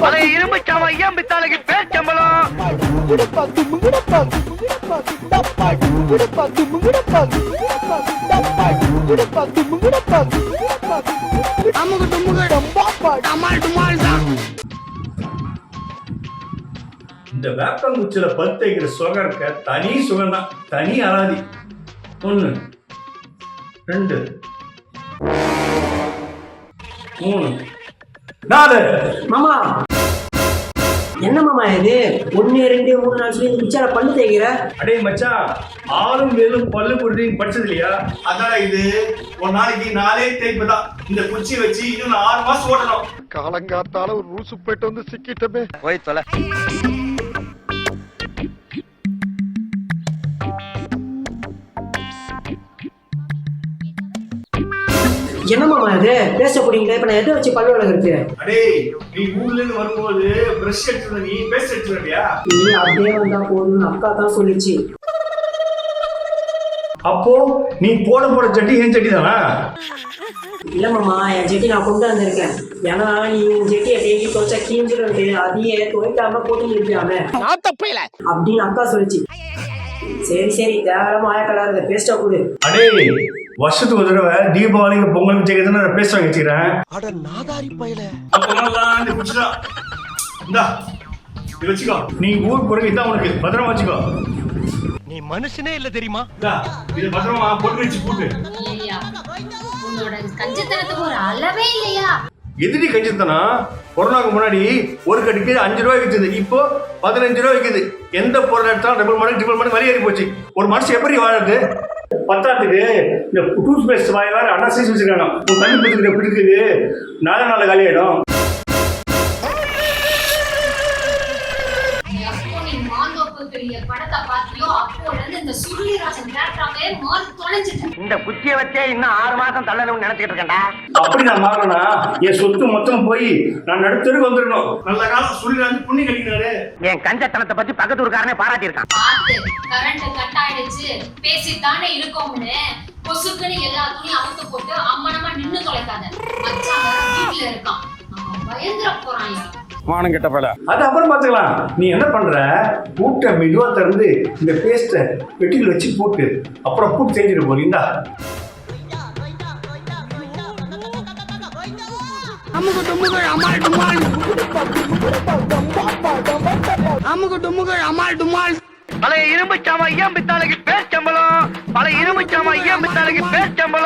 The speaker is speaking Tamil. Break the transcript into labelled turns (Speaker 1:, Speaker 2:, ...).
Speaker 1: பழைய இரும்பு சாமா ஐயம் பித்தாளுக்கு பேச்சம்பளம்
Speaker 2: இந்த வேப்பங்குச்சியில பத்து வைக்கிற சுகம் இருக்க தனி சுகம் தான் தனி அலாதி. ஒண்ணு ரெண்டு மூணு. நாலு.
Speaker 3: மாமா. என்ன மாமா இது? ஒன்னு ரெண்டு மூணு நாலு சொல்லி மிச்சார பல்லு தேய்க்கிற?
Speaker 2: அடே மச்சான் ஆளும் மேலும் பல்லு பொருளையும் படிச்சது இல்லையா? அதான் இது. ஒரு நாளைக்கு நாளே தேய்ப்பு தான். இந்த குச்சி வச்சு இன்னும் ஆறு மாசம் ஓட்டணும்.
Speaker 4: காலங்காத்தால ஒரு ரூசு போயிட்டு வந்து சிக்கிட்டமே.
Speaker 1: போய் தொலை.
Speaker 3: என்ன மாமா இது? பேச போறீங்களே இப்ப நான் எதை வச்சு பல்லு விளக்குறது?
Speaker 2: அடே நீ ஊர்ல இருந்து வரும்போது பிரஷ் எடுத்துருந்த நீ பேஸ்ட் எடுத்துருவியா
Speaker 3: நீ அப்படியே வந்தா போதும்னு அக்கா தான் சொல்லிச்சு.
Speaker 2: அப்போ நீ போட போற சட்டி என் சட்டி தானா?
Speaker 3: இல்ல மாமா என் ஜெட்டி நான் கொண்டு வந்திருக்கேன். ஏன்னா நீ உன் ஜெட்டியை டெய்லி துவைச்சா கீஞ்சிருந்து அதையே துவைக்காம போட்டு
Speaker 4: தப்பையில
Speaker 3: அப்படின்னு அக்கா சொல்லிச்சு. சரி சரி தேவையில்லாம ஆய கலர் பேஸ்டா கொடு.
Speaker 2: அடே வருஷத்துக்கு ஒரு தடவை தீபாவளிக்கு பொங்கலுக்கு சேர்க்கறது நான் பேச வச்சுக்கிறேன்.
Speaker 4: அட நாதாரி பையல.
Speaker 2: இந்த இது வச்சுக்கோ. நீ ஊர் போறது இதான் உனக்கு. பத்திரமா வச்சுக்கோ.
Speaker 4: நீ மனுஷனே இல்ல தெரியுமா?
Speaker 2: இது பத்திரமா போட்டு வச்சு போட்டு.
Speaker 5: கஞ்சத்தனத்துக்கு ஒரு அளவே இல்லையா?
Speaker 2: எதிரி கஞ்சித்தனா கொரோனாக்கு முன்னாடி ஒரு கட்டுக்கு அஞ்சு ரூபாய் விற்குது இப்போ பதினஞ்சு ரூபாய் விற்குது எந்த பொருள் எடுத்தாலும் டபுள் மடங்கு ட்ரிபிள் மடங்கு வரி ஏறி போச்சு. ஒரு மனுஷன் எப்படி வாழறது? பத்தாத்துக்கு இந்த டூத் பேஸ்ட் வாய் வேறு அண்ணா சைஸ் வச்சிருக்காங்க. உன் தண்ணி பிடிச்சிருக்க பிடிக்குது நாலு நாள் காலியாயிடும்.
Speaker 5: பெரிய படத்தை பார்த்தியோ அப்போல இருந்து இந்த சுருளிராஜன் கேரக்டராவே மாறி தொலைஞ்சிட்டேன்
Speaker 1: இந்த குச்சியை வச்சே இன்னும் ஆறு மாசம் தள்ளணும்னு நினைச்சிட்டு இருக்கேன்டா.
Speaker 2: அப்படி நான் மாறனா என் சொத்து மொத்தம் போய் நான் நடுத்தருக்கு வந்துடணும். நல்ல காலம் சொல்லி புண்ணி கட்டிக்கிறாரு
Speaker 1: என் கஞ்சத்தனத்தை பத்தி பக்கத்து ஊருக்காரனே பாராட்டி இருக்கான்
Speaker 5: பார்த்து கரண்ட் கட் ஆயிடுச்சு. பேசித்தானே இருக்கோம்னு பொசுக்குன்னு எல்லா துணியும் அவுத்து போட்டு அம்மனமா நின்னு தொலைக்காத. மச்சான் வீட்டுல இருக்கான்.
Speaker 4: மானம் கெட்ட பல.
Speaker 2: அது அப்புறம் பார்த்துக்கலாம். நீ என்ன பண்ற? பூட்டை மெதுவா திறந்து இந்த பேஸ்ட்டை வெட்டியில் வச்சு போட்டு அப்புறம் பூட்டு செஞ்சுட்டு போறீங்களா
Speaker 1: பழைய இரும்பு சாமா ஐயம் பித்தாளுக்கு பேச்சம்பளம் பழைய இரும்பு சாமா ஐயம் பித்தாளுக்கு பேச்சம்பளம்